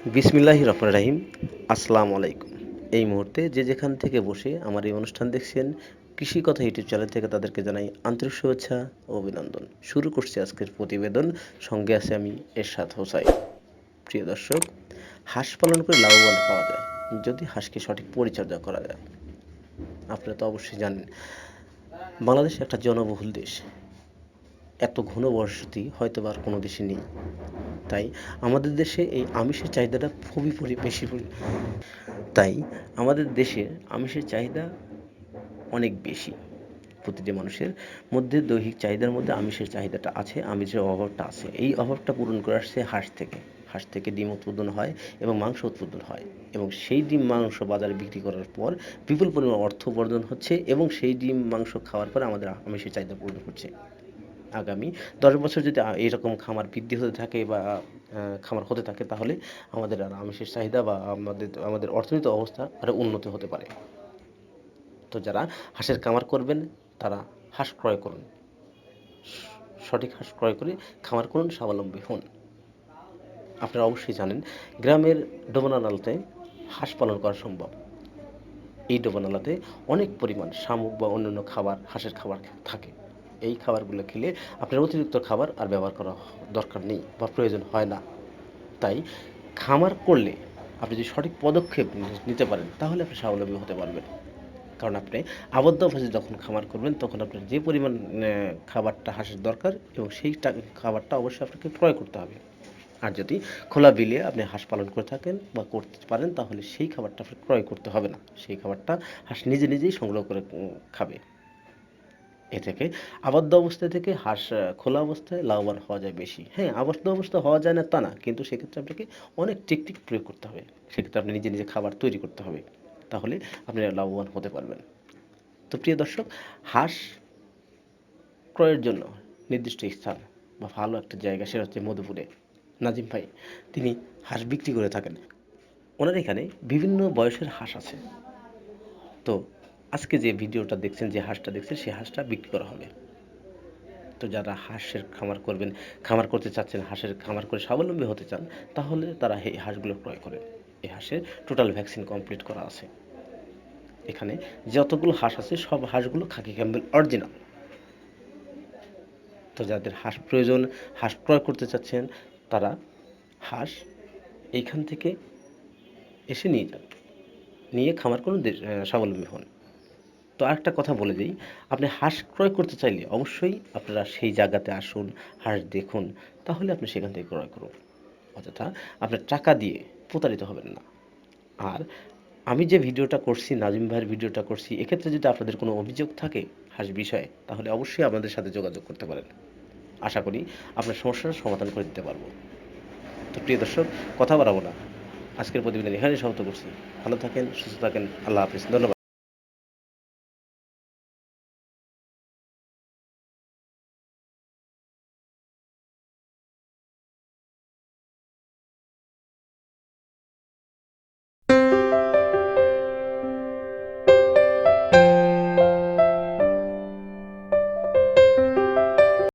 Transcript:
বিসমিল্লাহি রহমান রাহিম। আসসালামু আলাইকুম। এই মুহূর্তে যে যেখান থেকে বসে আমার এই অনুষ্ঠান দেখছেন, কৃষি কথা ইউটিউব চ্যানেল থেকে তাদেরকে জানাই আন্তরিক শুভেচ্ছা ও অভিনন্দন। শুরু করছি আজকের প্রতিবেদন। সঙ্গে আছে আমি এরশাদ হোসাই প্রিয় দর্শক, হাঁস পালন করে লাভবান পাওয়া যায়, যদি হাঁসকে সঠিক পরিচর্যা করা যায়। আপনারা তো অবশ্যই জানেন, বাংলাদেশ একটা জনবহুল দেশ। এত ঘন বসতি হয়তো আর কোনো দেশে নেই। তাই আমাদের দেশে এই আমিষের চাহিদাটা খুবই বেশি তাই আমাদের দেশে আমিষের চাহিদা অনেক বেশি। প্রতিটি মানুষের মধ্যে দৈহিক চাহিদার মধ্যে আমিষের চাহিদাটা আছে, আমিষের অভাবটা আছে। এই অভাবটা পূরণ করে আসছে হাঁস থেকে। হাঁস থেকে ডিম উৎপাদন হয় এবং মাংস উৎপাদন হয় এবং সেই ডিম মাংস বাজারে বিক্রি করার পর বিপুল পরিমাণ অর্থ উপার্জন হচ্ছে এবং সেই ডিম মাংস খাওয়ার পর আমাদের আমিষের চাহিদা পূরণ হচ্ছে। আগামী দশ বছর যদি এরকম খামার বৃদ্ধি হতে থাকে বা খামার হতে থাকে তাহলে আমাদের আর আমিষের চাহিদা বা আমাদের আমাদের অর্থনৈতিক অবস্থা আরও উন্নত হতে পারে। তো যারা হাঁসের খামার করবেন, তারা হাঁস ক্রয় করুন। সঠিক হাঁস ক্রয় করে খামার করুন, স্বাবলম্বী হন। আপনারা অবশ্যই জানেন, গ্রামের ডোবনানালতে হাঁস পালন করা সম্ভব। এই ডোবানালাতে অনেক পরিমাণ শামুক বা অন্যান্য খাবার, হাঁসের খাবার থাকে। এই খাবারগুলো খেলে আপনার অতিরিক্ত খাবার আর ব্যবহার করা দরকার নেই বা প্রয়োজন হয় না। তাই খামার করলে আপনি যদি সঠিক পদক্ষেপ নিতে পারেন, তাহলে আপনি স্বাবলম্বী হতে পারবেন। কারণ আপনি আবদ্ধ যখন খামার করবেন, তখন আপনার যে পরিমাণ খাবারটা হাঁসের দরকার এবং সেই খাবারটা অবশ্যই আপনাকে ক্রয় করতে হবে। আর যদি খোলা বিলে আপনি হাঁস পালন করে থাকেন বা করতে পারেন, তাহলে সেই খাবারটা আপনার ক্রয় করতে হবে না। সেই খাবারটা হাঁস নিজে নিজেই সংগ্রহ করে খাবে। এ থেকে আবদ্ধ অবস্থা থেকে হাঁস খোলা অবস্থায় লাভবান হওয়া যায় বেশি। হ্যাঁ আবদ্ধ অবস্থা হওয়া যায় না তা না, কিন্তু সেক্ষেত্রে আপনাকে অনেক টেকনিক প্রয়োগ করতে হবে। সেক্ষেত্রে আপনি নিজে নিজে খাবার তৈরি করতে হবে, তাহলে আপনি লাভবান হতে পারবেন। তো প্রিয় দর্শক, হাঁস ক্রয়ের জন্য নির্দিষ্ট স্থান বা ভালো একটা জায়গা, সেটা হচ্ছে মধুপুরে। নাজিম ভাই, তিনি হাঁস বিক্রি করে থাকেন। ওনার এখানে বিভিন্ন বয়সের হাঁস আছে। তো আজকে যে ভিডিওটা দেখছেন, যে হাঁসটা দেখছেন, সেই হাঁসটা বিক্রি করা হবে। তো যারা হাঁসের খামার করবেন, খামার করতে চাচ্ছেন, হাঁসের খামার করে স্বাবলম্বী হতে চান, তাহলে তারা এই হাঁসগুলো ক্রয় করেন। এই হাঁসের টোটাল ভ্যাকসিন কমপ্লিট করা আছে। এখানে যতগুলো হাঁস আছে, সব হাঁসগুলো খাকি ক্যাম্বেল অরিজিনাল তো যাদের হাঁস প্রয়োজন, হাঁস ক্রয় করতে চাচ্ছেন, তারা হাঁস এইখান থেকে এসে নিয়ে যান। নিয়ে খামার করুন স্বাবলম্বী হন। তো আরেকটা কথা বলে দিই। আপনি হাঁস ক্রয় করতে চাইলে অবশ্যই আপনারা সেই জায়গাতে আসুন, হাঁস দেখুন, তাহলে আপনি সেখান থেকে ক্রয় করুন। অযথা আপনার টাকা দিয়ে প্রতারিত হবেন না। আর আমি যে ভিডিওটা করছি, নাজিম ভাইয়ের ভিডিওটা করছি, এক্ষেত্রে যদি আপনাদের কোনো অভিযোগ থাকে হাঁস বিষয়ে, তাহলে অবশ্যই আমাদের সাথে যোগাযোগ করতে পারেন। আশা করি আপনার সমস্যার সমাধান করে দিতে পারব। তো প্রিয় দর্শক, কথা বাড়াবো না। আজকের প্রতিবেদন এখানে সমাপ্ত করছি। ভালো থাকেন, সুস্থ থাকেন, আল্লাহ হাফিজ। ধন্যবাদ।